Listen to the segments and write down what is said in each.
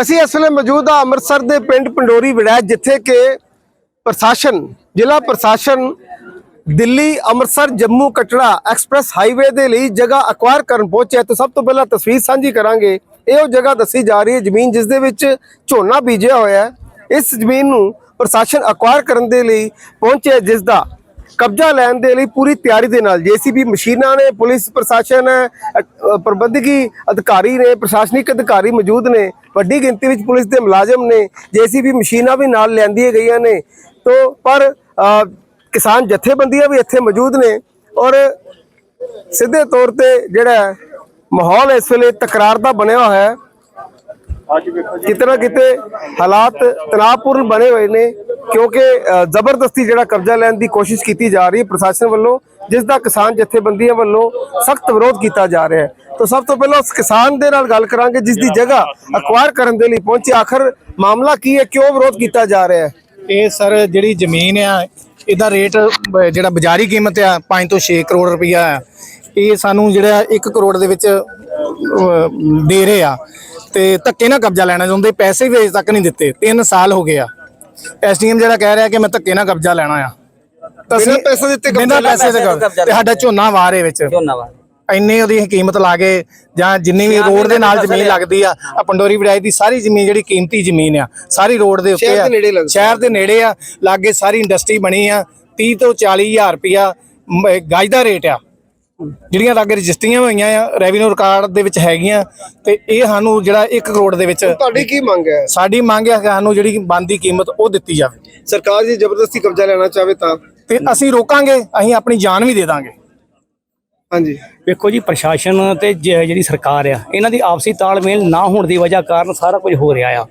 ਅਸੀਂ ਇਸ ਵੇਲੇ ਮੌਜੂਦ ਆ ਅੰਮ੍ਰਿਤਸਰ ਦੇ ਪਿੰਡ ਪੰਡੋਰੀ ਵਿੜੈ, ਜਿੱਥੇ ਕਿ ਪ੍ਰਸ਼ਾਸਨ, ਜ਼ਿਲ੍ਹਾ ਪ੍ਰਸ਼ਾਸਨ ਦਿੱਲੀ, ਅੰਮ੍ਰਿਤਸਰ, ਜੰਮੂ, ਕਟੜਾ ਐਕਸਪ੍ਰੈਸ ਹਾਈਵੇ ਦੇ ਲਈ ਜਗ੍ਹਾ ਅਕਵਾਇਰ ਕਰਨ ਪਹੁੰਚਿਆ ਤੇ ਸਭ ਤੋਂ ਪਹਿਲਾਂ ਤਸਵੀਰ ਸਾਂਝੀ ਕਰਾਂਗੇ। ਇਹ ਉਹ ਜਗ੍ਹਾ ਦੱਸੀ ਜਾ ਰਹੀ ਹੈ, ਜ਼ਮੀਨ ਜਿਸ ਦੇ ਵਿੱਚ ਝੋਨਾ ਬੀਜਿਆ ਹੋਇਆ ਹੈ। ਇਸ ਜ਼ਮੀਨ ਨੂੰ ਪ੍ਰਸ਼ਾਸਨ ਅਕਵਾਇਰ ਕਰਨ ਦੇ ਲਈ ਪਹੁੰਚਿਆ ਜਿਸ ਦਾ ਕਬਜ਼ਾ ਲੈਣ ਦੇ ਲਈ ਪੂਰੀ ਤਿਆਰੀ ਦੇ ਨਾਲ ਜੀਸੀਬੀ ਮਸ਼ੀਨਾਂ ਨੇ, ਪੁਲਿਸ ਪ੍ਰਸ਼ਾਸਨ ਹੈ ਪ੍ਰਬੰਧਕੀ ਅਧਿਕਾਰੀ ਨੇ, ਪ੍ਰਸ਼ਾਸਨਿਕ ਅਧਿਕਾਰੀ ਮੌਜੂਦ ਨੇ। ਵੱਡੀ ਗਿਣਤੀ ਵਿੱਚ ਪੁਲਿਸ ਦੇ ਮੁਲਾਜ਼ਮ ਨੇ, ਜੀਸੀਬੀ ਮਸ਼ੀਨਾਂ ਵੀ ਨਾਲ ਲੈਂਦੀਆਂ ਗਈਆਂ ਨੇ। ਤੋਂ, ਪਰ ਕਿਸਾਨ ਜਥੇਬੰਦੀਆਂ ਵੀ ਇੱਥੇ ਮੌਜੂਦ ਨੇ ਔਰ ਸਿੱਧੇ ਤੌਰ ਤੇ ਜਿਹੜਾ ਮਾਹੌਲ ਇਸ ਵੇਲੇ ਤਕਰਾਰ ਦਾ ਬਣਿਆ ਹੋਇਆ ਹੈ। ਕਿਤੇ ਨਾ ਕਿਤੇ ਹਾਲਾਤ ਤਣਾਅਪੂਰਨ ਬਣੇ ਹੋਏ ਨੇ ਕਿਉਂਕਿ ਜ਼ਬਰਦਸਤੀ ਜਿਹੜਾ ਕਬਜ਼ਾ ਲੈਣ ਦੀ ਕੋਸ਼ਿਸ਼ ਕੀਤੀ ਜਾ ਰਹੀ ਹੈ ਪ੍ਰਸ਼ਾਸਨ ਵੱਲੋਂ, ਜਿਸ ਦਾ ਕਿਸਾਨ ਜਥੇਬੰਦੀਆਂ ਵੱਲੋਂ ਸਖਤ ਵਿਰੋਧ ਕੀਤਾ ਜਾ ਰਿਹਾ ਹੈ। ਤਾਂ ਸਭ ਤੋਂ ਪਹਿਲਾਂ ਉਸ ਕਿਸਾਨ ਦੇ ਨਾਲ ਗੱਲ ਕਰਾਂਗੇ ਜਿਸ ਦੀ ਜਗ੍ਹਾ ਅਕਵਾਇਰ ਕਰਨ ਦੇ ਲਈ ਪਹੁੰਚੇ। ਆਖਰ ਮਾਮਲਾ ਕੀ ਹੈ? ਕਿਉਂ ਵਿਰੋਧ ਕੀਤਾ ਜਾ ਰਿਹਾ ਹੈ? ਇਹ ਸਰ ਜਿਹੜੀ ਜ਼ਮੀਨ ਆ ਇਹਦਾ ਰੇਟ ਜਿਹੜਾ ਬਾਜ਼ਾਰੀ ਕੀਮਤ ਆ 5 ਤੋਂ 6 ਕਰੋੜ ਰੁਪਈਆ ਆ। ਇਹ ਸਾਨੂੰ ਜਿਹੜਾ 1 ਕਰੋੜ ਦੇ ਵਿੱਚ ਦੇ ਰਹੇ ਆ। ਤੇ ਧੱਕੇ ਨਾਲ ਕਬਜ਼ਾ ਲੈਣਾ ਚਾਹੁੰਦੇ ਪੈਸੇ ਵੀ ਅਜੇ ਤੱਕ ਨਹੀਂ ਦਿੱਤੇ। 3 ਸਾਲ ਹੋ ਗਏ ਆ। ਐਸਡੀਐਮ ਜਿਹੜਾ ਕਹਿ ਰਿਹਾ ਕਿ ਮੈਂ ਧੱਕੇ ਨਾਲ ਕਬਜ਼ਾ ਲੈਣਾ ਆ। ਤਾਂ ਬਿਨਾਂ ਪੈਸੇ ਦਿੱਤੇ ਕਬਜ਼ਾ ਲੈਣਾ, ਤੇ ਸਾਡਾ ਝੋਨਾ ਵਾਰੇ ਵਿੱਚ। ਝੋਨਾ ਵਾ ਇੰਨੇ ਉਹਦੀ ਕੀਮਤ ਲਾ ਕੇ ਜਾਂ ਜਿੰਨੀ ਵੀ ਰੋਡ ਦੇ ਨਾਲ ਜ਼ਮੀਨ ਲੱਗਦੀ ਆ ਆ ਪੰਡੋਰੀ ਵਿੜਾਈ ਦੀ ਸਾਰੀ ਜ਼ਮੀਨ ਜਿਹੜੀ ਕੀਮਤੀ ਜ਼ਮੀਨ ਆ ਸਾਰੀ ਰੋਡ ਦੇ ਉੱਤੇ ਆ। ਸ਼ਹਿਰ ਦੇ ਨੇੜੇ ਆ ਲਾਗੇ ਸਾਰੀ ਇੰਡਸਟਰੀ ਬਣੀ ਆ 30 ਤੋਂ 40 ਹਜ਼ਾਰ ਰੁਪਿਆ ਗਾਜ ਦਾ ਰੇਟ ਆ। ਜਿਹੜੀਆਂ ਲਾਗੇ ਰਜਿਸਟਰੀਆਂ ਹੋਈਆਂ ਆ ਰੈਵਨਿਊ ਰਿਕਾਰਡ ਦੇ ਵਿੱਚ ਹੈਗੀਆਂ ਤੇ ਇਹ ਸਾਨੂੰ ਜਿਹੜਾ 1 ਕਰੋੜ ਦੇ ਵਿੱਚ ਤੁਹਾਡੀ ਕੀ ਮੰਗ ਹੈ? ਸਾਡੀ ਮੰਗ ਹੈ ਕਿ ਸਾਨੂੰ ਜਿਹੜੀ ਬਣਦੀ ਕੀਮਤ ਉਹ ਦਿੱਤੀ ਜਾਵੇ। ਸਰਕਾਰ ਜੀ ਜ਼ਬਰਦਸਤੀ ਕਬਜ਼ਾ ਲੈਣਾ ਚਾਹਵੇ ਤਾਂ? ਤੇ ਅਸੀਂ ਰੋਕਾਂਗੇ ਅਸੀਂ ਆਪਣੀ ਜਾਨ ਵੀ ਦੇ ਦਾਂਗੇ। ਹਾਂਜੀ। ਵੇਖੋ ਜੀ, ਪ੍ਰਸ਼ਾਸਨ ਤੇ ਜ- ਜਿਹੜੀ ਸਰਕਾਰ ਆ, ਇਹਨਾਂ ਦੀ ਆਪਸੀ ਤਾਲਮੇਲ ਨਾ ਹੋਣ ਦੀ ਵਜ੍ਹਾ ਕਾਰਨ ਸਾਰਾ ਕੁਝ ਹੋ ਰਿਹਾ ਆ।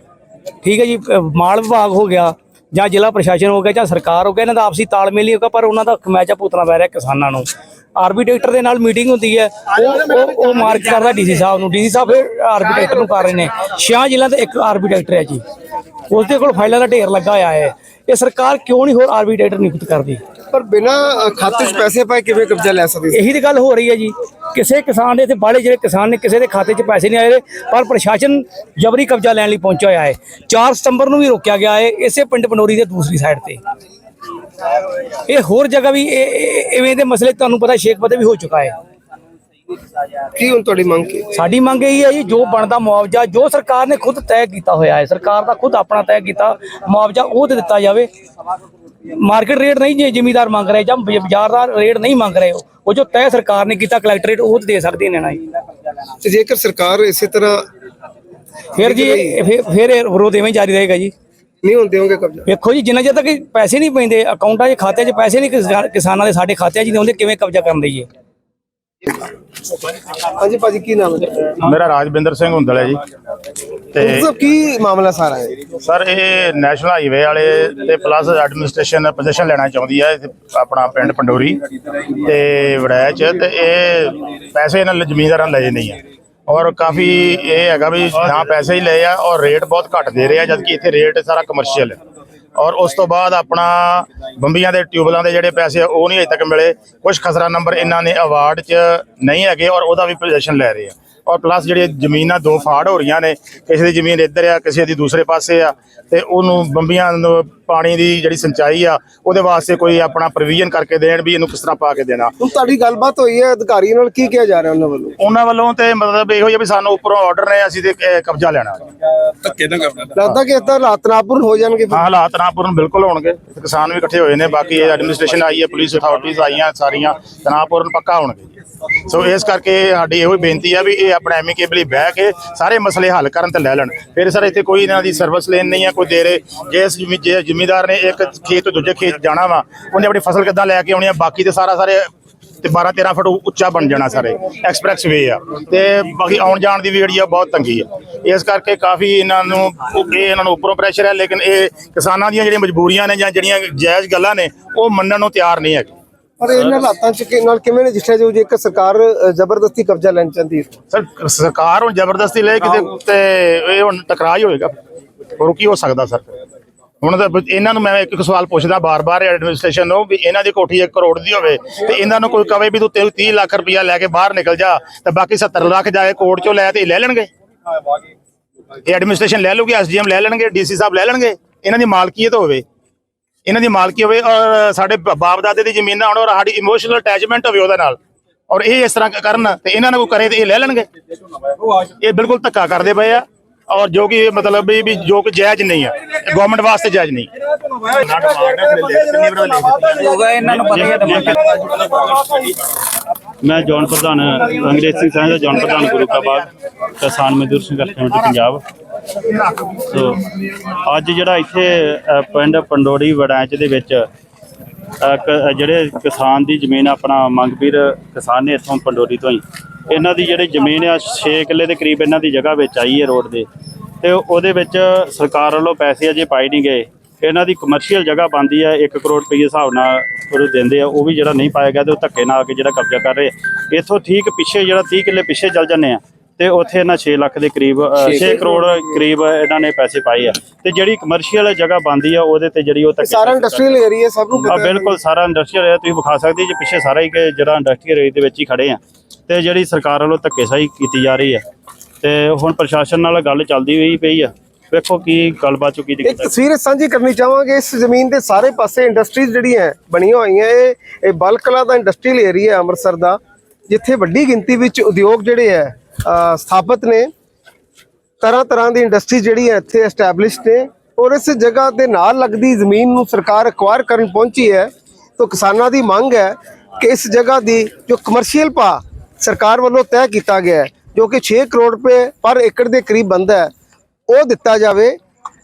ਠੀਕ ਹੈ ਜੀ ਅਹ ਮਾਲ ਵਿਭਾਗ ਹੋ ਗਿਆ ਜਾਂ ਜ਼ਿਲ੍ਹਾ ਪ੍ਰਸ਼ਾਸਨ ਹੋ ਗਿਆ ਜਾਂ ਸਰਕਾਰ ਹੋ ਗਿਆ, ਇਹਨਾਂ ਦਾ ਆਪਸੀ ਤਾਲਮੇਲ ਹੀ ਹੋਗਾ ਪਰ ਉਹਨਾਂ ਦਾ ਖਮੈਚਾ ਭੁਗਤਣਾ ਪੈ ਰਿਹਾ ਕਿਸਾਨਾਂ ਨੂੰ। ਆਰਬੀਟ੍ਰੇਟਰ ਦੇ ਨਾਲ ਮੀਟਿੰਗ ਹੁੰਦੀ ਹੈ ਉਹ ਉਹ ਉਹ ਮਾਰਕ ਕਰਦਾ ਡੀਸੀ ਸਾਹਿਬ ਨੂੰ। ਡੀਸੀ ਸਾਹਿਬ ਫਿਰ ਨੂੰ ਕਰ ਰਹੇ ਨੇ। ਛਿਆਂ ਜ਼ਿਲ੍ਹਿਆਂ ਤੇ ਇੱਕ ਆਰਬੀਟ੍ਰੇਟਰ ਹੈ ਜੀ। ਉਸ ਦੇ ਕੋਲ ਫਾਈਲਾਂ ਦਾ ਢੇਰ ਲੱਗਾ ਹੋਇਆ ਹੈ। ਇਹ ਸਰਕਾਰ ਕਿਉਂ ਨਹੀਂ ਹੋਰ ਆਰਬੀਟ੍ਰੇਟਰ ਨਿਯੁਕਤ ਕਰਦੀ? ਪਰ ਬਿਨਾਂ ਖਾਤੇ 'ਚ ਪੈਸੇ ਪਾਏ ਕਿਵੇਂ ਕਬਜ਼ਾ ਲੈ ਸਕਦੇ? ਸੀ? ਇਹੀ ਤੇ ਗੱਲ ਹੋ ਰਹੀ ਹੈ ਜੀ। ਕਿਸੇ ਕਿਸਾਨ ਦੇ ਇੱਥੇ ਬਾੜੇ ਜਿਹੜੇ ਕਿਸਾਨ ਨੇ ਕਿਸੇ ਦੇ ਖਾਤੇ 'ਚ ਪੈਸੇ ਨਹੀਂ ਆਏ ਰਹੇ, ਪਰ ਪ੍ਰਸ਼ਾਸਨ ਜਬਰੀ ਕਬਜ਼ਾ ਲੈਣ ਲਈ ਪਹੁੰਚਿਆ ਹੋਇਆ ਹੈ। 4 ਸਤੰਬਰ ਨੂੰ ਵੀ ਰੋਕਿਆ ਗਿਆ ਹੈ ਇਸੇ ਪਿੰਡ ਪਨੋਰੀ ਦੇ ਦੂਸਰੀ ਸਾਈਡ ਤੇ। ਇਹ ਹੋਰ ਜਗ੍ਹਾ ਵੀ ਇਵੇਂ ਦੇ ਮਸਲੇ ਤੁਹਾਨੂੰ ਪਤਾ ਸ਼ੇਖ ਪਤੇ ਵੀ ਹੋ ਚੁੱਕਾ ਹੈ। ਕੀ ਹੁਣ ਤੁਹਾਡੀ ਮੰਗ ਕੀ ਸਾਡੀ ਮੰਗ ਇਹ ਹੈ ਜੀ ਜੋ ਬਣਦਾ ਮੁਆਵਜ਼ਾ ਜੋ ਸਰਕਾਰ ਨੇ ਖੁਦ ਤੈਅ ਕੀਤਾ ਹੋਇਆ ਹੈ ਸਰਕਾਰ ਦਾ ਖੁਦ ਆਪਣਾ ਤੈਅ ਕੀਤਾ ਮੁਆਵਜ਼ਾ ਉਹ ਤੇ ਦਿੱਤਾ ਜਾਵੇ। ਮਾਰਕੀਟ ਰੇਟ ਨਹੀਂ ਜੇ ਜ਼ਿਮੀਦਾਰ ਮੰਗ ਰਹੇ ਜਾਂ ਬਾਜ਼ਾਰ ਦਾ ਰੇਟ ਨਹੀਂ ਮੰਗ ਰਹੇ ਉਹ ਜੋ ਤੈਅ ਸਰਕਾਰ ਨੇ ਕੀਤਾ ਕਲੈਕਟਰ ਰੇਟ ਉਹ ਤੇ ਦੇ ਸਕਦੇ ਨੇ ਨਾ ਜੀ। ਤੇ ਜੇਕਰ ਸਰਕਾਰ ਇਸੇ ਤਰ੍ਹਾਂ ਫਿਰ ਜੀ ਫਿਰ ਵਿਰੋਧ ਐਵੇਂ ਜਾਰੀ ਰਹੇਗਾ ਜੀ। ਨਹੀਂ ਹੁੰਦੇ ਹੋਗੇ ਕਬਜ਼ਾ। ਵੇਖੋ ਜੀ ਜਿੰਨਾ ਚਿਰ ਤੱਕ ਪੈਸੇ ਨਹੀਂ ਪੈਂਦੇ ਅਕਾਊਂਟਾਂ 'ਚ ਖਾਤਿਆਂ 'ਚ ਪੈਸੇ ਨਹੀਂ ਕਿਸਾ- ਕਿਸਾਨਾਂ ਦੇ ਸਾਡੇ ਖਾਤਿਆਂ 'ਚ ਨਹੀਂ ਆਉਂਦੇ ਕਿਵੇਂ ਕਬਜ਼ਾ ਕਰਨ ਦਈਏ? ਹਾਂਜੀ ਭਾਜੀ ਕੀ ਨਾਮ ਹੈ? ਮੇਰਾ ਰਾਜਵਿੰਦਰ ਸਿੰਘ ਹੁੰਦਲ ਹੈ ਜੀ। ਤੇ ਮਤਲਬ ਕੀ ਮਾਮਲਾ ਸਾਰਾ ਹੈ? ਸਰ ਇਹ ਨੈਸ਼ਨਲ ਹਾਈਵੇ ਵਾਲੇ ਤੇ ਪਲੱਸ ਐਡਮਿਨਿਸਟ੍ਰੇਸ਼ਨ ਪੋਜੀਸ਼ਨ ਲੈਣਾ ਚਾਹੁੰਦੀ ਹੈ ਇੱਥੇ ਆਪਣਾ ਪਿੰਡ ਪੰਡੋਰੀ। ਤੇ ਵੜੈਚ ਤੇ ਇਹ ਪੈਸੇ ਇਹਨਾਂ ਜ਼ਮੀਨਦਾਰਾਂ ਲਏ ਨਹੀਂ ਆ। ਔਰ ਕਾਫੀ ਇਹ ਹੈਗਾ ਵੀ ਨਾ ਪੈਸੇ ਹੀ ਲਏ ਆ ਔਰ ਰੇਟ ਬਹੁਤ ਘੱਟ ਦੇ ਰਹੇ ਆ, ਜਦਕਿ ਇੱਥੇ ਰੇਟ ਸਾਰਾ ਕਮਰਸ਼ੀਅਲ ਹੈ। ਔਰ ਉਸ ਤੋਂ ਬਾਅਦ ਆਪਣਾ ਬੰਬੀਆਂ ਦੇ ਟਿਊਬਲਾਂ ਦੇ ਜਿਹੜੇ ਪੈਸੇ ਆ, ਉਹ ਨਹੀਂ ਅਜੇ ਤੱਕ ਮਿਲੇ। ਕੁਝ ਖਸਰਾ ਨੰਬਰ ਇਹਨਾਂ ਨੇ ਅਵਾਰਡ 'ਚ ਨਹੀਂ ਹੈਗੇ ਔਰ ਉਹਦਾ ਵੀ ਪੋਜੀਸ਼ਨ ਲੈ ਰਹੇ ਆ। ਔਰ ਪਲੱਸ ਜਿਹੜੇ ਜ਼ਮੀਨਾਂ ਦੋ ਫਾੜ ਹੋ ਰਹੀਆਂ ਨੇ ਕਿਸੇ ਦੀ ਜ਼ਮੀਨ ਇੱਧਰ ਆ ਕਿਸੇ ਦੀ ਦੂਸਰੇ ਪਾਸੇ ਆ ਤੇ ਉਹਨੂੰ ਬੰਬੀਆਂ ਨੂੰ ਪਾਣੀ ਦੀ ਜਿਹੜੀ ਸਿੰਚਾਈ ਆ ਉਹਦੇ ਵਾਸਤੇ ਕੋਈ ਆਪਣਾ ਪ੍ਰੋਵੀਜ਼ਨ ਕਰਕੇ ਦੇਣ ਵੀ ਇਹਨੂੰ ਕਿਸ ਤਰ੍ਹਾਂ ਪਾ ਕੇ ਦੇਣਾ। ਹੁਣ ਤੁਹਾਡੀ ਗੱਲਬਾਤ ਹੋਈ ਹੈ ਅਧਿਕਾਰੀ ਨਾਲ ਕੀ ਕਿਹਾ ਜਾ ਰਿਹਾ ਉਹਨਾਂ ਵੱਲੋਂ? ਉਹਨਾਂ ਵੱਲੋਂ ਤੇ ਮਤਲਬ ਇਹੋ ਹੀ ਆ ਵੀ ਸਾਨੂੰ ਉੱਪਰੋਂ ਆਰਡਰ ਨੇ ਅਸੀਂ ਤੇ ਕਬਜ਼ਾ ਲੈਣਾ। ਲੱਗਦਾ ਕਿ ਇਦਾਂ ਹਾਲਾਤ ਨਾਪੂਰਨ ਹੋ ਜਾਣਗੇ। ਹਾਂ ਹਾਲਾਤ ਤਣਾਪੂਰਨ ਬਿਲਕੁਲ ਹੋਣਗੇ। ਕਿਸਾਨ ਵੀ ਇਕੱਠੇ ਹੋਏ ਨੇ ਬਾਕੀ ਐਡਮਿਨਿਸਟ੍ਰੇਸ਼ਨ ਆਈ ਹੈ ਪੁਲਿਸ ਅਥਾਰਟੀਜ਼ ਆਈਆਂ ਸਾਰੀਆਂ ਤਣਾਪੂਰਨ ਪੱਕਾ ਹੋਣਗੇ। ਸੋ ਇਸ ਕਰਕੇ ਸਾਡੀ ਇਹੋ ਹੀ ਬੇਨਤੀ ਆ ਵੀ ਇਹ ਆਪਣਾ ਐਮੀਕੇਬਲੀ ਬਹਿ ਕੇ ਸਾਰੇ ਮਸਲੇ ਹੱਲ ਕਰਨ ਤੇ ਲੈ ਲੈਣ। ਫਿਰ ਸਰ, ਇੱਥੇ ਕੋਈ ਇਹਨਾਂ ਦੀ ਸਰਵਿਸ ਲੈਣ ਨਹੀਂ ਆ, ਕੋਈ ਦੇ ਰਹੇ ਜੇ ਇਸ ਜੇ ਜ਼ਿਮੀਦਾਰ ਨੇ ਇੱਕ ਖੇਤ ਤੋਂ ਦੂਜੇ ਖੇਤ ਜਾਣਾ ਵਾ, ਉਹਨੇ ਆਪਣੀ ਫਸਲ ਕਿੱਦਾਂ ਲੈ ਕੇ ਆਉਣੀ ਆ? ਬਾਕੀ ਤੇ ਸਾਰਾ ਸਾਰੇ ਤੇ 12 13 ਫੁੱਟ ਉੱਚਾ ਬਣ ਜਾਣਾ ਸਾਰੇ। ਐਕਸਪ੍ਰੈਸ ਵੇ ਆ। ਤੇ ਬਾਕੀ ਆਉਣ ਜਾਣ ਦੀ ਵੀ ਜਿਹੜੀ ਆ ਬਹੁਤ ਤੰਗੀ ਆ। ਇਸ ਕਰਕੇ ਕਾਫੀ ਇਹਨਾਂ ਨੂੰ, ਇਹ ਇਹਨਾਂ ਨੂੰ ਉੱਪਰੋਂ ਪ੍ਰੈਸ਼ਰ ਹੈ ਲੇਕਿਨ ਇਹ ਕਿਸਾਨਾਂ ਦੀਆਂ ਜਿਹੜੀਆਂ ਮਜਬੂਰੀਆਂ ਨੇ ਜਾਂ ਜਿਹੜੀਆਂ ਜਾਇਜ਼ ਗੱਲਾਂ ਨੇ, ਉਹ ਮੰਨਣ ਨੂੰ ਤਿਆਰ ਨਹੀਂ ਹੈਗੇ। ਪਰ ਇਹਨਾਂ ਹਾਲਾਤਾਂ ਚ ਕਿ ਨਾਲ ਕਿਵੇਂ ਨਜਿੱਠਿਆ ਜਾਊ ਜੇਕਰ ਸਰਕਾਰ ਅ, ਜ਼ਬਰਦਸਤੀ ਕਬਜ਼ਾ ਲੈਣ ਚਾਹੁੰਦੀ ਹੈ? ਸਰ ਸਰਕਾਰ ਹੁਣ ਜ਼ਬਰਦਸਤੀ ਲੈ ਕਿਤੇ ਤੇ ਇਹ ਹੁਣ ਟਕਰਾਅ ਹੀ ਹੋਏਗਾ। ਹੋਰ ਕੀ ਹੋ ਸਕਦਾ ਸਰ? ਹੁਣ ਤਾਂ ਇਹਨਾਂ ਨੂੰ ਮੈਂ ਇੱਕ ਇੱਕ ਸਵਾਲ ਪੁੱਛਦਾ ਬਾਰ-ਬਾਰ ਐਡਮਿਨਿਸਟ੍ਰੇਸ਼ਨ ਨੂੰ ਵੀ ਇਹਨਾਂ ਦੀ ਕੋਠੀ 1 ਕਰੋੜ ਦੀ ਹੋਵੇ ਤੇ ਇਹਨਾਂ ਨੂੰ ਕੋਈ ਕਵੇ ਵੀ ਤੂੰ 30 ਲੱਖ ਰੁਪਇਆ ਲੈ ਕੇ ਬਾਹਰ ਨਿਕਲ ਜਾ ਤੇ ਬਾਕੀ 70 ਲੱਖ ਜਾ ਕੇ ਕੋਰਟ ਚੋਂ ਲੈ ਤੇ ਲੈ ਲੈਣਗੇ। ਇਹ ਐਡਮਿਨਿਸਟ੍ਰੇਸ਼ਨ ਲੈ ਲੂਗੀ ਐਸਡੀਐਮ ਲੈ ਲੈਣਗੇ ਡੀਸੀ ਸਾਹਿਬ ਲੈ ਲੈਣਗੇ। ਇਹਨਾਂ ਦੀ ਮਾਲਕੀਅਤ ਹੋਵੇ। ਇਹਨਾਂ ਦੀ ਮਾਲਕੀ ਹੋਵੇ ਔਰ ਸਾਡੇ ਬਾਪ ਦਾਦੇ ਦੀ ਜ਼ਮੀਨਾਂ ਹੋਣ ਔਰ ਸਾਡੀ ਇਮੋਸ਼ਨਲ ਅਟੈਚਮੈਂਟ ਹੋਵੇ ਉਹਦੇ ਨਾਲ। ਔਰ ਇਹ ਇਸ ਤਰ੍ਹਾਂ ਕਰਨ ਤੇ ਇਹਨਾਂ ਨੂੰ ਕਰੇ ਤੇ ਇਹ ਲੈ ਲੈਣਗੇ। ਇਹ ਬਿਲਕੁਲ ਧੱਕਾ ਕਰਦੇ ਪਏ ਆ ਔਰ ਜੋ ਕਿ ਮਤਲਬ ਵੀ ਵੀ ਜੋ ਕਿ ਜਾਇਜ਼ ਨਹੀਂ ਆ। ਗਵਰਨਮੈਂਟ ਵਾਸਤੇ ਜਾਇਜ਼ ਨਹੀਂ। ਮੈਂ ਜੌਨ ਪ੍ਰਧਾਨ ਅੰਗਰੇਜ਼ ਸਿੰਘ ਸਾਹਿਬ ਦਾ ਜੌਨ ਪ੍ਰਧਾਨ ਗੁਰੂ ਕਾ ਬਾਗ ਕਿਸਾਨ ਮਜ਼ਦੂਰ ਸੰਘਰਸ਼ ਕਮੇਟੀ ਪੰਜਾਬ। ਸੋ ਅੱਜ ਜਿਹੜਾ ਇੱਥੇ ਅ, ਪਿੰਡ ਪੰਡੋੜੀ ਵੜੈਚ ਦੇ ਵਿੱਚ ਅ, ਕ- ਜਿਹੜੇ ਕਿਸਾਨ ਦੀ ਜ਼ਮੀਨ ਆਪਣਾ ਮੰਗਵੀਰ ਕਿਸਾਨ ਨੇ ਇੱਥੋਂ ਪੰਡੋਰੀ ਤੋਂ ਹੀ ਇਹਨਾਂ ਦੀ ਜਿਹੜੀ ਜ਼ਮੀਨ ਆ 6 ਕਿੱਲੇ ਦੇ ਕਰੀਬ ਇਹਨਾਂ ਦੀ ਜਗ੍ਹਾ ਵਿੱਚ ਆਈ ਹੈ ਰੋਡ ਦੇ। ਤੇ ਉਹਦੇ ਵਿੱਚ ਸਰਕਾਰ ਵੱਲੋਂ ਪੈਸੇ ਅਜੇ ਪਾਏ ਨਹੀਂ ਗਏ। ਇਹਨਾਂ ਦੀ ਕਮਰਸ਼ੀਅਲ ਜਗ੍ਹਾ ਬੰਦੀ ਹੈ 1 ਕਰੋੜ ਰੁਪਏ ਹਿਸਾਬ ਨਾਲ ਉਹ ਦਿੰਦੇ ਆ ਉਹ ਵੀ ਜਿਹੜਾ ਨਹੀਂ ਪਾਇਆ ਗਿਆ ਤੇ ਉਹ ਧੱਕੇ ਨਾਲ ਆ ਕੇ ਜਿਹੜਾ ਕਬਜ਼ਾ ਕਰ ਰਹੇ ਆ। ਇੱਥੋਂ ਠੀਕ ਪਿੱਛੇ ਜਿਹੜਾ 30 ਕਿੱਲੇ ਪਿੱਛੇ ਚੱਲ ਜਾਂਦੇ ਆ। ਤੇ ਉੱਥੇ ਇਹਨਾਂ 6 ਲੱਖ ਦੇ ਕਰੀਬ 6 ਕਰੋੜ ਕਰੀਬ। ਇਹਨਾਂ ਨੇ ਪੈਸੇ ਪਾਏ ਆ। ਤੇ ਜਿਹੜੀ ਕਮਰਸ਼ੀਅਲ ਜਗ੍ਹਾ ਬੰਦੀ ਆ ਉਹਦੇ ਤੇ ਜਿਹੜੀ ਉਹ ਧੱਕੇ ਸਾਰਾ ਇੰਡਸਟਰੀਅਲ ਏਰੀਆ ਸਭ ਨੂੰ ਆ ਪਤਾ ਹੈ। ਬਿਲਕੁਲ ਸਾਰਾ ਇੰਡਸਟਰੀਅਲ ਏਰੀਆ ਤੁਸੀਂ ਵਿਖਾ ਸਕਦੇ ਜੀ ਪਿੱਛੇ ਸਾਰਾ ਹੀ ਕਿ ਜਿਹੜਾ ਇੰਡਸਟਰੀਅਲ ਏਰੀਆ ਦੇ ਵਿੱਚ ਹੀ ਖੜੇ ਆ। ਤੇ ਜਿਹੜੀ ਸਰਕਾਰ ਵੱਲੋਂ ਧੱਕੇਸ਼ਾਹੀ ਕੀਤੀ ਜਾ ਰਹੀ ਹੈ ਤੇ ਹੁਣ ਪ੍ਰਸ਼ਾਸਨ ਨਾਲ ਗੱਲ ਚੱਲਦੀ ਹੋਈ ਪਈ ਆ। ਵੇਖੋ ਕੀ ਗੱਲਬਾਤ ਚੁੱਕੀ ਦੀ ਇੱਕ ਤਸਵੀਰ ਸਾਂਝੀ ਕਰਨੀ ਚਾਹਾਂਗੇ ਇਸ ਜ਼ਮੀਨ ਦੇ ਸਾਰੇ ਪਾਸੇ ਇੰਡਸਟਰੀਜ਼ ਜਿਹੜੀਆਂ ਬਣੀਆਂ ਹੋਈਆਂ ਇਹ ਇਹ ਬਲਕਲਾ ਦਾ ਇੰਡਸਟਰੀਅਲ ਏਰੀਆ ਹੈ ਅੰਮ੍ਰਿਤਸਰ ਦਾ ਜਿੱਥੇ ਵੱਡੀ ਗਿਣਤੀ ਵਿੱਚ ਉਦਯੋਗ ਜਿਹੜੇ ਹੈ ਸਥਾਪਿਤ ਨੇ। ਤਰ੍ਹਾਂ ਤਰ੍ਹਾਂ ਦੀ ਇੰਡਸਟਰੀ ਜਿਹੜੀ ਹੈ ਇੱਥੇ ਐਸਟੈਬਲਿਸ਼ਡ ਨੇ। ਔਰ ਇਸ ਜਗ੍ਹਾ ਦੇ ਨਾਲ ਲੱਗਦੀ ਜ਼ਮੀਨ ਨੂੰ ਸਰਕਾਰ ਅਕਵਾਇਰ ਕਰਨ ਪਹੁੰਚੀ ਹੈ। ਤਾਂ ਕਿਸਾਨਾਂ ਦੀ ਮੰਗ ਹੈ ਕਿ ਇਸ ਜਗ੍ਹਾ ਦੀ ਜੋ ਕਮਰਸ਼ੀਅਲ ਭਾ ਸਰਕਾਰ ਵੱਲੋਂ ਤੈਅ ਕੀਤਾ ਗਿਆ ਹੈ, ਜੋ ਕਿ 6 ਕਰੋੜ ਰੁਪਏ ਪਰ ਏਕੜ ਦੇ ਕਰੀਬ ਬੰਦਾ ਹੈ, ਉਹ ਦਿੱਤਾ ਜਾਵੇ।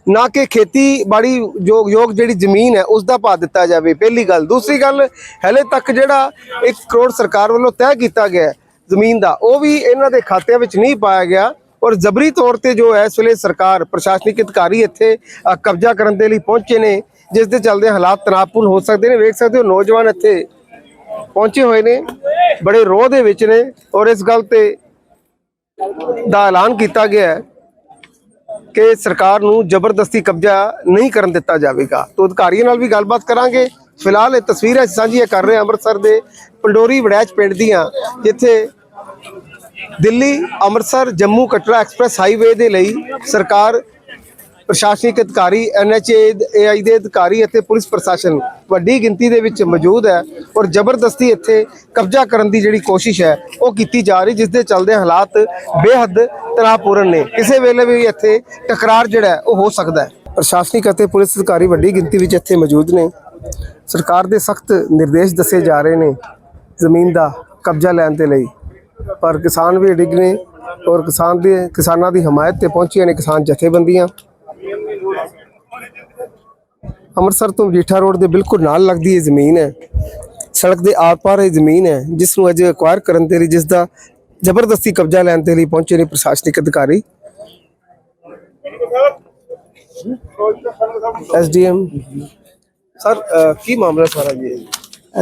ਨਾ ਕਿ ਖੇਤੀਬਾੜੀ ਜੋ ਯੋਗ ਜਿਹੜੀ ਜ਼ਮੀਨ ਹੈ ਉਸ ਦਾ ਭਾਅ ਦਿੱਤਾ ਜਾਵੇ। ਪਹਿਲੀ ਗੱਲ। ਦੂਸਰੀ ਗੱਲ, ਹਲੇ ਤੱਕ ਜਿਹੜਾ 1 ਕਰੋੜ ਸਰਕਾਰ ਵੱਲੋਂ ਤੈਅ ਕੀਤਾ ਗਿਆ ਜ਼ਮੀਨ ਦਾ। ਉਹ ਵੀ ਇਹਨਾਂ ਦੇ ਖਾਤਿਆਂ ਵਿੱਚ ਨਹੀਂ ਪਾਇਆ ਗਿਆ ਔਰ ਜ਼ਬਰੀ ਤੌਰ ਤੇ ਜੋ ਹੈ ਇਸ ਵੇਲੇ ਸਰਕਾਰ ਪ੍ਰਸ਼ਾਸਨਿਕ ਅਧਿਕਾਰੀ ਇੱਥੇ ਕਬਜ਼ਾ ਕਰਨ ਦੇ ਲਈ ਪਹੁੰਚੇ ਨੇ, ਜਿਸ ਦੇ ਚੱਲਦੇ ਹਾਲਾਤ ਤਣਾਅਪੂਰਨ ਹੋ ਸਕਦੇ ਨੇ। ਵੇਖ ਸਕਦੇ ਹੋ ਨੌਜਵਾਨ ਇੱਥੇ ਪਹੁੰਚੇ ਹੋਏ ਨੇ, ਬੜੇ ਰੋਹ ਦੇ ਵਿੱਚ ਨੇ ਔਰ ਇਸ ਗੱਲ ਤੇ ਦਾ ਐਲਾਨ ਕੀਤਾ ਗਿਆ ਹੈ ਕਿ ਸਰਕਾਰ ਨੂੰ ਜ਼ਬਰਦਸਤੀ ਕਬਜ਼ਾ ਨਹੀਂ ਕਰਨ ਦਿੱਤਾ ਜਾਵੇਗਾ। ਤੋਂ ਅਧਿਕਾਰੀਆਂ ਨਾਲ ਵੀ ਗੱਲਬਾਤ ਕਰਾਂਗੇ। ਫਿਲਹਾਲ ਇਹ ਤਸਵੀਰਾਂ ਸਾਂਝੀਆਂ ਕਰ ਰਹੇ ਹਾਂ ਅੰਮ੍ਰਿਤਸਰ ਦੇ ਪੰਡੋਰੀ ਵੜੈਚ ਪਿੰਡ ਦੀਆਂ, ਜਿੱਥੇ ਦਿੱਲੀ, ਅੰਮ੍ਰਿਤਸਰ, ਜੰਮੂ ਕਟੜਾ ਐਕਸਪ੍ਰੈਸ ਹਾਈਵੇ ਦੇ ਲਈ ਸਰਕਾਰ, ਪ੍ਰਸ਼ਾਸਨਿਕ ਅਧਿਕਾਰੀ, ਐਨਐਚਏ ਏਆਈ ਦੇ ਅਧਿਕਾਰੀ ਅਤੇ ਪੁਲਿਸ ਪ੍ਰਸ਼ਾਸਨ ਵੱਡੀ ਗਿਣਤੀ ਦੇ ਵਿੱਚ ਮੌਜੂਦ ਹੈ ਔਰ ਜ਼ਬਰਦਸਤੀ ਇੱਥੇ ਕਬਜ਼ਾ ਕਰਨ ਦੀ ਜਿਹੜੀ ਕੋਸ਼ਿਸ਼ ਹੈ, ਉਹ ਕੀਤੀ ਜਾ ਰਹੀ, ਜਿਸ ਦੇ ਚੱਲਦੇ ਹਾਲਾਤ ਬੇਹੱਦ ਤਣਾਅਪੂਰਨ ਨੇ। ਕਿਸੇ ਵੇਲੇ ਵੀ ਇੱਥੇ ਟਕਰਾਰ ਜਿਹੜਾ ਉਹ ਹੋ ਸਕਦਾ ਹੈ। ਪ੍ਰਸ਼ਾਸਨਿਕ ਅਤੇ ਪੁਲਿਸ ਅਧਿਕਾਰੀ ਵੱਡੀ ਗਿਣਤੀ ਵਿੱਚ ਇੱਥੇ ਮੌਜੂਦ ਨੇ। ਸਰਕਾਰ ਦੇ ਸਖਤ ਨਿਰਦੇਸ਼ ਦੱਸੇ ਜਾ ਰਹੇ ਨੇ ਜ਼ਮੀਨ ਦਾ ਕਬਜ਼ਾ ਲੈਣ ਦੇ ਲਈ। ਪਰ ਕਿਸਾਨ ਵੀ ਅਡਿੱਗ ਨੇ ਔਰ ਕਿਸਾਨ ਦੇ ਕਿਸਾਨਾਂ ਦੀ ਹਮਾਇਤ ਤੇ ਪਹੁੰਚੀਆਂ ਨੇ ਕਿਸਾਨ ਜਥੇਬੰਦੀਆਂ। ਅੰਮ੍ਰਿਤਸਰ ਤੋਂ ਮਜੀਠਾ ਰੋਡ ਦੇ ਬਿਲਕੁਲ ਨਾਲ ਲੱਗਦੀ ਇਹ ਜ਼ਮੀਨ ਹੈ। ਸੜਕ ਦੇ ਆਰ-ਪਾਰ ਇਹ ਜ਼ਮੀਨ ਹੈ ਜਿਸ ਨੂੰ ਅਜੇ ਅਕਵਾਇਰ ਕਰਨ ਦੇ ਲਈ ਜਿਸ ਦਾ ਜ਼ਬਰਦਸਤੀ ਕਬਜ਼ਾ ਲੈਣ ਦੇ ਲਈ ਪਹੁੰਚੇ ਨੇ ਪ੍ਰਸ਼ਾਸਨਿਕ ਅਧਿਕਾਰੀ। ਐਸਡੀਐਮ ਸਰ ਕੀ ਮਾਮਲਾ ਸਾਰਾ ਜੀ?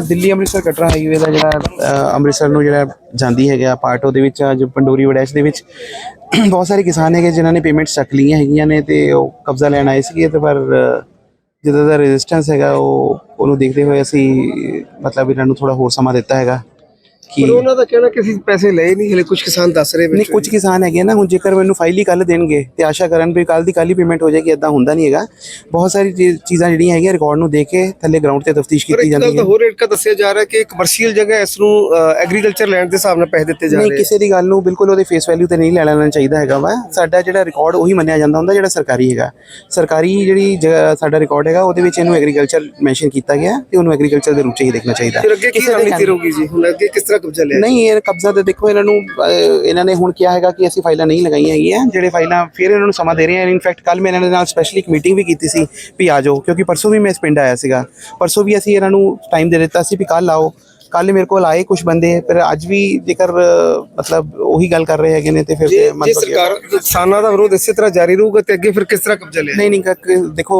ਦਿੱਲੀ ਅੰਮ੍ਰਿਤਸਰ ਕਟਰਾ ਹਾਈਵੇ ਦਾ ਜਿਹੜਾ ਅ, ਅੰਮ੍ਰਿਤਸਰ ਨੂੰ ਜਿਹੜਾ ਜਾਂਦੀ ਹੈਗਾ ਪਾਰਟ ਉਹਦੇ ਵਿੱਚ ਅੱਜ ਪੰਡੋਰੀ ਵੜੈਚ ਦੇ ਵਿੱਚ। ਬਹੁਤ ਸਾਰੇ ਕਿਸਾਨ ਹੈਗੇ ਜਿਨ੍ਹਾਂ ਨੇ ਪੇਮੈਂਟਸ ਚੱਕ ਲਈਆਂ ਹੈਗੀਆਂ ਨੇ ਤੇ ਉਹ ਕਬਜ਼ਾ ਲੈਣ ਆਏ ਸੀਗੇ ਤੇ ਪਰ ਅ, ਜਿੱਦਾਂ ਦਾ ਰੈਜ਼ਿਸਟੈਂਸ ਹੈਗਾ ਉਹ ਉਹਨੂੰ ਦੇਖਦੇ ਹੋਏ ਅਸੀਂ ਮਤਲਬ ਇਹਨਾਂ ਨੂੰ ਥੋੜਾ ਹੋਰ ਸਮਾਂ ਦਿੱਤਾ ਹੈਗਾ। ਕਿ? ਪਰ ਉਹਨਾਂ ਦਾ ਕਹਿਣਾ ਕਿ ਅਸੀਂ ਪੈਸੇ ਲਏ ਨਹੀਂ ਹਲੇ ਕੁਝ ਕਿਸਾਨ ਦੱਸ ਰਹੇ ਨਹੀਂ ਵਿੱਚ ਕੁਝ ਕਿਸਾਨ ਹੈਗੇ ਨਾ ਹੁਣ ਜੇਕਰ ਮੈਨੂੰ ਫਾਈਲ ਹੀ ਕੱਲ ਦੇਣਗੇ ਤੇ ਆਸ਼ਾ ਕਰਨ ਵੀ ਕੱਲ ਦੀ ਕੱਲ ਹੀ ਪੇਮੈਂਟ ਹੋ ਜਾਏਗੀ ਇਦਾਂ ਹੁੰਦਾ ਨਹੀਂ ਹੈਗਾ। ਬਹੁਤ ਸਾਰੀ ਚੀ- ਚੀਜ਼ਾਂ ਜਿਹੜੀਆਂ ਹੈਗੀਆਂ ਰਿਕਾਰਡ ਨੂੰ ਦੇਖ ਕੇ ਥੱਲੇ ਗਰਾਊਂਡ ਤੇ ਤਫਤੀਸ਼ ਪਰ ਕੀਤੀ ਇੱਕ ਗੱਲ ਜਾਂਦੀ ਤਾਂ ਹੈ। ਹੋਰ ਰੇਟ ਕਾ ਦੱਸਿਆ ਜਾ ਰਿਹਾ ਕਿ ਕਮਰਸ਼ੀਅਲ ਜਗ੍ਹਾ ਇਸ ਨੂੰ ਐਗਰੀਕਲਚਰ ਲੈਂਡ ਦੇ ਹਿਸਾਬ ਨਾਲ ਪੈਸੇ ਦਿੱਤੇ ਜਾ ਨਹੀਂ ਰਹੇ ਕਿਸੇ ਦੀ ਗੱਲ ਨੂੰ ਬਿਲਕੁਲ ਉਹਦੇ ਫੇਸ ਵੈਲਿਊ ਤੇ ਨਹੀਂ ਲੈ ਲੈਣਾ ਚਾਹੀਦਾ ਹੈਗਾ ਵਾ। ਸਾਡਾ ਜਿਹੜਾ ਰਿਕਾਰਡ ਉਹੀ ਮੰਨਿਆ ਜਾਂਦਾ ਹੁੰਦਾ ਜਿਹੜਾ ਸਰਕਾਰੀ ਹੈਗਾ। ਸਰਕਾਰੀ ਜਿਹੜੀ ਜਗ੍ਹਾ ਸਾਡਾ ਰਿਕਾਰਡ ਹੈਗਾ ਉਹਦੇ ਵਿੱਚ ਇਹਨੂੰ ਐਗਰੀਕਲਚਰ ਮੈਂਸ਼ਨ ਕੀਤਾ ਗਿਆ ਤੇ ਉਹਨੂੰ ਐਗਰੀਕਲਚਰ ਦੇ ਰੂਪ 'ਚ ਹੀ ਦੇਖਣਾ ਚਾਹੀਦਾ। ਫਿਰ ਅੱਗੇ ਕੀ ਕਿਸੇ ਦੇ ਰਣਨੀਤੀ ਰਹੂਗੀ ਜੀ? ਹੁਣ ਅੱਗੇ ਕਿਸ ਤਰ੍ਹਾਂ ਕਬਜ਼ਾ ਲਿਆ ਨਹੀਂ ਇਹ ਕਬਜ਼ਾ ਤੇ ਦੇਖੋ ਇਹਨਾਂ ਨੂੰ ਇਹਨਾਂ ਨੇ ਹੁਣ ਕਿਹਾ ਹੈਗਾ ਕਿ ਅਸੀਂ ਫਾਈਲਾਂ ਨਹੀਂ ਲਗਾਈਆਂ ਹੈਗੀਆਂ ਜਿਹੜੇ ਫਾਈਲਾਂ ਫਿਰ ਇਹਨਾਂ ਨੂੰ ਸਮਾਂ ਦੇ ਰਹੇ ਹਾਂ। ਇਨਫੈਕਟ ਕੱਲ ਮੈਂ ਇਹਨਾਂ ਦੇ ਨਾਲ ਸਪੈਸ਼ਲੀ ਇੱਕ ਮੀਟਿੰਗ ਵੀ ਕੀਤੀ ਸੀ ਵੀ ਆ ਜਾਓ ਕਿਉਂਕਿ ਪਰਸੋਂ ਵੀ ਮੈਂ ਇਸ ਪਿੰਡ ਆਇਆ ਸੀਗਾ। ਪਰਸੋਂ ਵੀ ਅਸੀਂ ਇਹਨਾਂ ਨੂੰ ਟਾਈਮ ਦੇ ਦਿੱਤਾ ਸੀ ਵੀ ਕੱਲ ਆਓ। ਕੱਲ ਮੇਰੇ ਕੋਲ ਆਏ ਕੁਝ ਬੰਦੇ ਪਰ ਅੱਜ ਵੀ ਜੇਕਰ ਮਤਲਬ ਉਹੀ ਗੱਲ ਕਰ ਰਹੇ ਹੈਗੇ ਨੇ ਤੇ ਫਿਰ ਜੇ? ਸਰਕਾਰ ਕਿਸਾਨਾਂ ਦਾ ਵਿਰੋਧ ਇਸੇ ਤਰ੍ਹਾਂ ਜਾਰੀ ਰਹੂਗਾ ਤੇ ਅੱਗੇ ਫਿਰ ਕਿਸ ਤਰ੍ਹਾਂ ਕਬਜ਼ਾ ਲਿਆ ਨਹੀਂ ਨਹੀਂ ਦੇਖੋ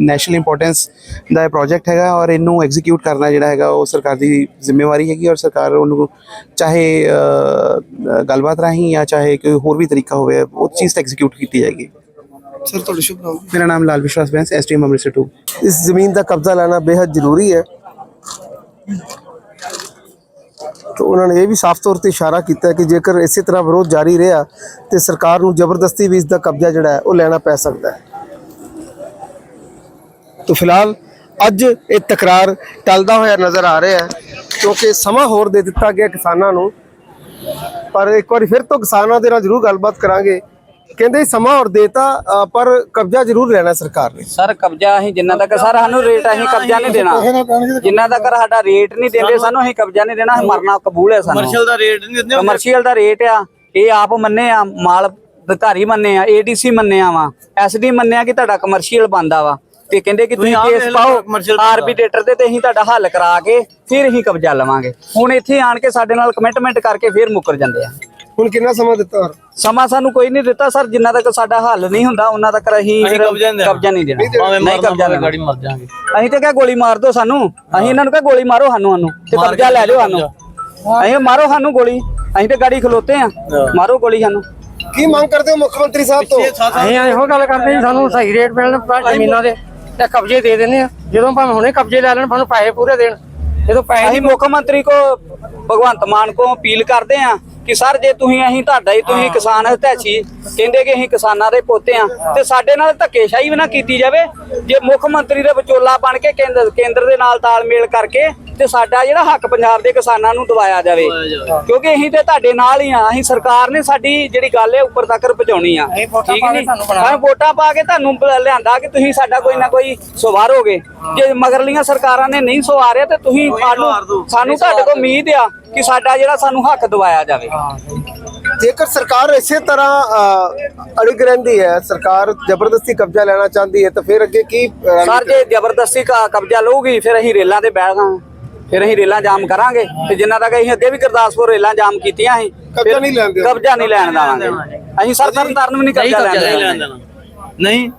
ਨੈਸ਼ਨਲ ਇੰਪੋਰਟੈਂਸ ਦਾ ਇਹ ਪ੍ਰੋਜੈਕਟ ਹੈਗਾ ਔਰ ਇਹਨੂੰ ਐਗਜ਼ੀਕਿਊਟ ਕਰਨਾ ਜਿਹੜਾ ਹੈਗਾ ਉਹ ਸਰਕਾਰ ਦੀ ਜ਼ਿੰਮੇਵਾਰੀ ਹੈਗੀ ਔਰ ਸਰਕਾਰ ਉਹਨੂੰ ਚਾਹੇ ਗੱਲਬਾਤ ਰਾਹੀਂ ਜਾਂ ਚਾਹੇ ਕੋਈ ਹੋਰ ਵੀ ਤਰੀਕਾ ਹੋਵੇ ਉਹ ਚੀਜ਼ ਐਗਜ਼ੀਕਿਊਟ ਕੀਤੀ ਜਾਏਗੀ। ਸਰ ਤੁਹਾਡਾ ਸ਼ੁਭ ਨਾਮ? ਮੇਰਾ ਨਾਮ ਲਾਲ ਵਿਸ਼ਵਾਸ ਬੈਂਸ ਐਸਟੀਐਮ ਅੰਮ੍ਰਿਤਸਰ 2 ਇਸ ਜ਼ਮੀਨ ਦਾ ਕਬਜ਼ਾ ਲੈਣਾ ਬੇहद ਜ਼ਰੂਰੀ ਹੈ। ਤਾਂ ਉਹਨਾਂ ਨੇ ਇਹ ਵੀ ਸਾਫ਼ ਤੌਰ ਤੇ ਇਸ਼ਾਰਾ ਕੀਤਾ ਕਿ ਜੇਕਰ ਇਸੇ ਤਰ੍ਹਾਂ ਵਿਰੋਧ ਜਾਰੀ ਰਿਹਾ ਤੇ ਸਰਕਾਰ ਨੂੰ ਜ਼ਬਰਦਸਤੀ ਵੀ ਇਸ ਦਾ ਕਬਜ਼ਾ ਜਿਹੜਾ ਹੈ ਉਹ ਲੈਣਾ ਪੈ ਸਕਦਾ ਹੈ। ਤਾਂ ਫਿਲਹਾਲ ਅੱਜ ਇਹ ਤਕਰਾਰ ਟਲਦਾ ਹੋਇਆ ਨਜ਼ਰ ਆ ਰਿਹਾ ਹੈ, ਕਿਉਂਕਿ ਸਮਾਂ ਹੋਰ ਦੇ ਦਿੱਤਾ ਗਿਆ ਕਿਸਾਨਾਂ ਨੂੰ। ਪਰ ਇੱਕ ਵਾਰੀ ਫਿਰ ਤੋਂ ਕਿਸਾਨਾਂ ਦੇ ਨਾਲ ਜ਼ਰੂਰ ਗੱਲਬਾਤ ਕਰਾਂਗੇ। ਕਹਿੰਦੇ ਸਮਾਂ ਹੋਰ ਦੇਤਾ ਪਰ ਕਬਜ਼ਾ ਜ਼ਰੂਰ ਲੈਣਾ ਸਰਕਾਰ ਨੇ। ਸਰ ਕਬਜ਼ਾ ਅਸੀਂ ਜਿੰਨਾ ਤੱਕ ਸਰ ਸਾਨੂੰ ਰੇਟ ਅਸੀਂ ਕਬਜ਼ਾ ਨਹੀਂ ਦੇਣਾ। ਜਿੰਨਾ ਤੱਕ ਸਾਡਾ ਰੇਟ ਨਹੀਂ ਦਿੰਦੇ ਸਾਨੂੰ ਅਸੀਂ ਕਬਜ਼ਾ ਨਹੀਂ ਦੇਣਾ ਮਰਨਾ ਕਬੂਲ ਹੈ ਸਾਨੂੰ। ਕਮਰਸ਼ੀਅਲ ਦਾ ਰੇਟ ਨਹੀਂ ਦਿੰਦੇ ਕਮਰਸ਼ੀਅਲ ਦਾ ਰੇਟ ਆ ਇਹ ਆਪ ਮੰਨੇ ਆ ਮਾਲ ਅਧਿਕਾਰੀ ਮੰਨੇ ਆ ਏਡੀਸੀ ਮੰਨਿਆ ਵਾ ਐਸਡੀ ਮੰਨਿਆ ਕਿ ਤੁਹਾਡਾ ਕਮਰਸ਼ੀਅਲ ਬੰਦਾ ਵਾ। ਤੇ ਕਹਿੰਦੇ ਕਿ ਤੁਸੀਂ ਕੇਸ ਪਾਓ ਆਰਬੀਟ੍ਰੇਟਰ ਤੇ ਤੇ ਅਸੀਂ ਤੁਹਾਡਾ ਹੱਲ ਕਰਾ ਕੇ ਫਿਰ ਅਸੀਂ ਕਬਜ਼ਾ ਲਵਾਂਗੇ। ਹੁਣ ਇੱਥੇ ਆਣ ਕੇ ਸਾਡੇ ਨਾਲ ਕਮਿਟਮੈਂਟ ਕਰਕੇ ਫਿਰ ਮੁੱਕਰ ਜਾਂਦੇ ਆ। ਹੁਣ ਕਿੰਨਾ ਸਮਾਂ ਦਿੱਤਾ ਹੋਰ ਸਮਾਂ ਸਾਨੂੰ ਕੋਈ ਨਹੀਂ ਦਿੱਤਾ ਸਰ ਜਿੰਨਾ ਤੱਕ ਸਾਡਾ ਹੱਲ ਨਹੀਂ ਹੁੰਦਾ ਉਹਨਾਂ ਤੱਕ ਅਸੀਂ ਕਬਜ਼ਾ ਨਹੀਂ ਦੇਣਾ। ਨਹੀਂ ਕਬਜ਼ਾ ਲੈਣਾ ਗਾੜੀ ਮਰ ਜਾਾਂਗੇ। ਅਸੀਂ ਤੇ ਕਿਹਾ ਗੋਲੀ ਮਾਰ ਦਿਓ ਸਾਨੂੰ। ਅਸੀਂ ਇਹਨਾਂ ਨੂੰ ਕਿਹਾ ਗੋਲੀ ਮਾਰੋ ਸਾਨੂੰ ਸਾਨੂੰ। ਤੇ ਕਬਜ਼ਾ ਲੈ ਲਿਓ ਸਾਨੂੰ। ਅਸੀਂ ਮਾਰੋ ਸਾਨੂੰ ਗੋਲੀ। ਅਸੀਂ ਤੇ ਗਾੜੀ ਖਲੋਤੇ ਆ ਮਾਰੋ ਗੋਲੀ ਸਾਨੂੰ। ਕੀ ਮੰਗ ਕਰਦੇ ਹੋ ਮੁੱਖ ਮੰਤਰੀ ਸਾਹਿਬ ਤੋਂ? ਅਸੀਂ ਇਹੋ ਗੱਲ ਕਰਦੇ ਜੀ ਸਾਨੂੰ ਸਹੀ ਰੇਟ ਮਿਲਣ ਪਰ ਜ਼ਮੀਨਾਂ ਦੇ ਤੇ ਕਬਜ਼ੇ ਦੇ ਦਿੰਦੇ ਆ ਜਦੋਂ ਭਾਵੇਂ ਹੁਣੇ ਕਬਜ਼ੇ ਲੈ ਲੈਣ ਸਾਨੂੰ ਪੈਸੇ ਪੂਰੇ ਦੇਣ। ਜਦੋਂ ਪੈਸੇ ਅਸੀਂ ਮੁੱਖ ਮੰਤਰੀ ਕੋ ਭਗਵੰਤ ਮਾਨ ਕੋ ਅਪੀਲ ਕਰਦੇ ਆ ਕਿ ਸਰ ਜੇ ਤੁਸੀਂ ਅਸੀਂ ਤੁਹਾਡਾ ਹੀ ਤੁਸੀਂ ਕਿਸਾਨ ਹਤੈਸ਼ੀ ਕਹਿੰਦੇ ਕਿ ਅਸੀਂ ਕਿਸਾਨਾਂ ਦੇ ਪੋਤੇ ਆ ਤੇ ਸਾਡੇ ਨਾਲ ਧੱਕੇਸ਼ਾਹੀ ਵੀ ਨਾ ਕੀਤੀ ਜਾਵੇ ਜੇ ਮੁੱਖ ਮੰਤਰੀ ਦੇ ਵਿਚੋਲਾ ਬਣ ਕੇ ਕੇਂਦਰ ਕੇਂਦਰ ਦੇ ਨਾਲ ਤਾਲਮੇਲ ਕਰਕੇ ਤੇ ਸਾਡਾ ਜਿਹੜਾ ਹੱਕ ਪੰਜਾਬ ਦੇ ਕਿਸਾਨਾਂ ਨੂੰ ਦਵਾਇਆ ਜਾਵੇ। ਕਿਉਂਕਿ ਅਸੀਂ ਤੇ ਤੁਹਾਡੇ ਨਾਲ ਹੀ ਆ। ਅਸੀਂ ਸਰਕਾਰ ਨੇ ਸਾਡੀ ਜਿਹੜੀ ਗੱਲ ਹੈ ਉੱਪਰ ਤੱਕ ਪਹੁੰਚਾਉਣੀ ਆ। ਠੀਕ ਨਹੀਂ। ਹਾਂ ਵੋਟਾਂ ਪਾ ਕੇ ਤੁਹਾਨੂੰ ਲਿਆਂਦਾ ਕਿ ਤੁਸੀਂ ਸਾਡਾ ਕੋਈ ਨਾ ਕੋਈ ਸਵਾਰੋਗੇ ਜੇ ਮਗਰਲੀਆਂ ਸਰਕਾਰਾਂ ਨੇ ਨਹੀਂ ਸਵਾਰਿਆ ਤੇ ਤੁਸੀਂ ਸਾਨੂੰ ਸਾਨੂੰ ਤੁਹਾਡੇ ਕੋਲ ਉਮੀਦ ਆ ਕਿ ਸਾਡਾ ਜਿਹੜਾ ਸਾਨੂੰ ਹੱਕ ਦਵਾਇਆ ਜਾਵੇ। ਜੇਕਰ ਸਰਕਾਰ ਇਸੇ ਤਰ੍ਹਾਂ ਅੜਿਗ ਰਹਿੰਦੀ ਹੈ ਸਰਕਾਰ ਜ਼ਬਰਦਸਤੀ ਕਬਜ਼ਾ ਲੈਣਾ ਚਾਹੁੰਦੀ ਹੈ ਤਾਂ ਫਿਰ ਅੱਗੇ ਕੀ ਸਰ ਜੇ ਜ਼ਬਰਦਸਤੀ ਕਬਜ਼ਾ ਲਊਗੀ ਫਿਰ ਅਸੀਂ ਰੇਲਾਂ ਤੇ ਬਹਿ ਗਾਂ ਫਿਰ ਅਸੀਂ ਰੇਲਾਂ ਜਾਮ ਕਰਾਂਗੇ ਤੇ ਜਿੰਨਾ ਤੱਕ ਅਸੀਂ ਅੱਗੇ ਵੀ ਗੁਰਦਾਸਪੁਰ ਰੇਲਾਂ ਜਾਮ ਕੀਤੀਆਂ ਅਸੀਂ ਕਬਜ਼ਾ ਨਹੀਂ ਲੈਣ ਦੇਣਾ। ਕਬਜ਼ਾ ਨਹੀਂ ਲੈਣ ਦੇਵਾਂਗੇ। ਅਸੀਂ ਸਰ ਤਰਨ ਤਾਰਨ ਵੀ ਨਹੀਂ ਕਬਜ਼ਾ ਲੈਣ ਦੇਣਾ। ਨਹੀਂ।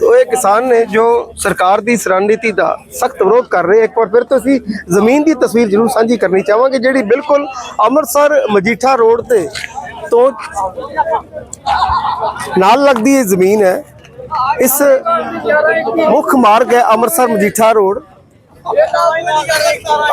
ਤੋ ਇਹ ਕਿਸਾਨ ਨੇ ਜੋ ਸਰਕਾਰ ਦੀ ਇਸ ਰਣਨੀਤੀ ਦਾ ਸਖਤ ਵਿਰੋਧ ਕਰ ਰਹੇ ਇੱਕ ਵਾਰ ਫਿਰ ਤੋਂ ਅਸੀਂ ਜ਼ਮੀਨ ਦੀ ਤਸਵੀਰ ਜ਼ਰੂਰ ਸਾਂਝੀ ਕਰਨੀ ਚਾਹਾਂਗੇ ਜਿਹੜੀ ਬਿਲਕੁਲ ਅੰਮ੍ਰਿਤਸਰ ਮਜੀਠਾ ਰੋਡ ਤੇ ਤੋਂ ਨਾਲ ਲੱਗਦੀ ਇਹ ਜ਼ਮੀਨ ਹੈ ਇਸ ਮੁੱਖ ਮਾਰਗ ਹੈ ਅੰਮ੍ਰਿਤਸਰ ਮਜੀਠਾ ਰੋਡ।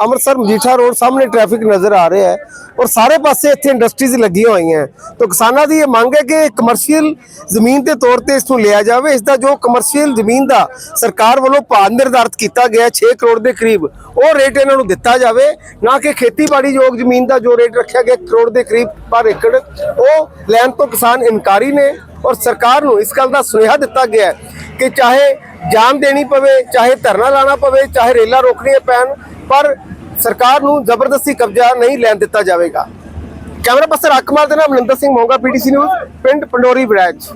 ਅੰਮ੍ਰਿਤਸਰ ਮਜੀਠਾ ਰੋਡ ਸਾਹਮਣੇ ਟ੍ਰੈਫਿਕ ਨਜ਼ਰ ਆ ਰਿਹਾ ਹੈ ਔਰ ਸਾਰੇ ਪਾਸੇ ਇੱਥੇ ਇੰਡਸਟਰੀਜ਼ ਲੱਗੀਆਂ ਹੋਈਆਂ ਤਾਂ ਕਿਸਾਨਾਂ ਦੀ ਇਹ ਮੰਗ ਹੈ ਕਿ ਕਮਰਸ਼ੀਅਲ ਜ਼ਮੀਨ ਦੇ ਤੌਰ ਤੇ ਇਸ ਨੂੰ ਲਿਆ ਜਾਵੇ। ਇਸ ਦਾ ਜੋ ਕਮਰਸ਼ੀਅਲ ਜ਼ਮੀਨ ਦਾ ਸਰਕਾਰ ਵੱਲੋਂ ਭਾਅ ਨਿਰਧਾਰਤ ਕੀਤਾ ਗਿਆ ਹੈ 6 ਕਰੋੜ ਦੇ ਕਰੀਬ, ਉਹ ਰੇਟ ਇਹਨਾਂ ਨੂੰ ਦਿੱਤਾ ਜਾਵੇ। ਨਾ ਕਿ ਖੇਤੀਬਾੜੀ ਯੋਗ ਜ਼ਮੀਨ ਦਾ ਜੋ ਰੇਟ ਰੱਖਿਆ ਗਿਆ ਕਰੋੜ ਦੇ ਕਰੀਬ ਪਰ ਏਕੜ, ਉਹ ਲੈਣ ਤੋਂ ਕਿਸਾਨ ਇਨਕਾਰੀ ਨੇ ਔਰ ਸਰਕਾਰ ਨੂੰ ਇਸ ਗੱਲ ਦਾ ਸੁਨੇਹਾ ਦਿੱਤਾ ਗਿਆ ਕਿ ਚਾਹੇ ਜਾਨ ਦੇਣੀ ਪਵੇ, ਚਾਹੇ ਧਰਨਾ ਲਾਣਾ ਪਵੇ, ਚਾਹੇ ਰੇਲਾਂ ਰੋਕਣੀਆਂ ਪੈਣ, ਪਰ ਸਰਕਾਰ ਨੂੰ ਜ਼ਬਰਦਸਤੀ ਕਬਜ਼ਾ ਨਹੀਂ ਲੈਣ ਦਿੱਤਾ ਜਾਵੇਗਾ। ਕੈਮਰਾ ਪਰਸਨ ਅਕਮਲ ਦੇ ਨਾਲ ਮਨਿੰਦਰ ਸਿੰਘ ਮੋਗਾ, ਪੀਟੀਸੀ ਨਿਊਜ਼, ਪਿੰਡ ਪੰਡੋਰੀ ਬ੍ਰੈਚ